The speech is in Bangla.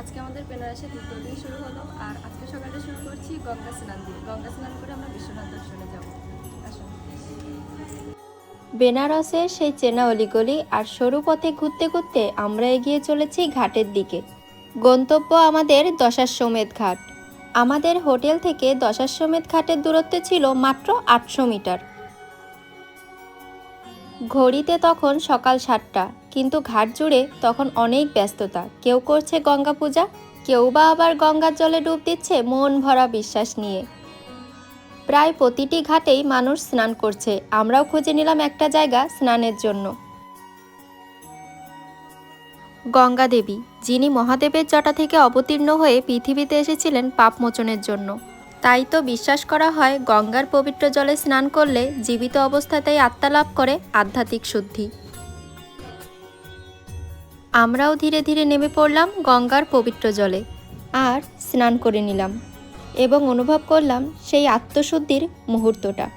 আজকে আমাদের বেনারসে দ্বিতীয় দিন শুরু হলো আর আজকে সকালটা শুরু করছি গঙ্গা স্নান দিয়ে। গঙ্গা স্নান করে আমরা বিশ্বনাথ দর্শনে যাব। আসুন বেনারসের সেই চেনা অলিগলি আর সরু পথে ঘুরতে ঘুরতে আমরা এগিয়ে চলেছি ঘাটের দিকে। গন্তব্য আমাদের দশাশ্বমেধ ঘাট। আমাদের হোটেল থেকে দশাশ্বমেধ ঘাটের দূরত্ব ছিল মাত্র আটশো মিটার। ঘড়িতে তখন সকাল সাতটা, কিন্তু ঘাট জুড়ে তখন অনেক ব্যস্ততা। কেউ করছে গঙ্গা পূজা, কেউ বা আবার গঙ্গার জলে ডুব দিচ্ছে মন ভরা বিশ্বাস নিয়ে। প্রায় প্রতিটি ঘাটেই মানুষ স্নান করছে, আমরাও খুঁজে নিলাম একটা জায়গা স্নানের জন্য। গঙ্গা দেবী, যিনি মহাদেবের জটা থেকে অবতীর্ণ হয়ে পৃথিবীতে এসেছিলেন পাপ মোচনের জন্য। তাই তো বিশ্বাস করা হয় গঙ্গার পবিত্র জলে স্নান করলে জীবিত অবস্থাতেই আত্মা লাভ করে আধ্যাত্মিক শুদ্ধি। আমরাও ধীরে ধীরে নেমে পড়লাম গঙ্গার পবিত্র জলে। আর স্নান করে নিলাম এবং অনুভব করলাম সেই আত্মশুদ্ধির মুহূর্তটা।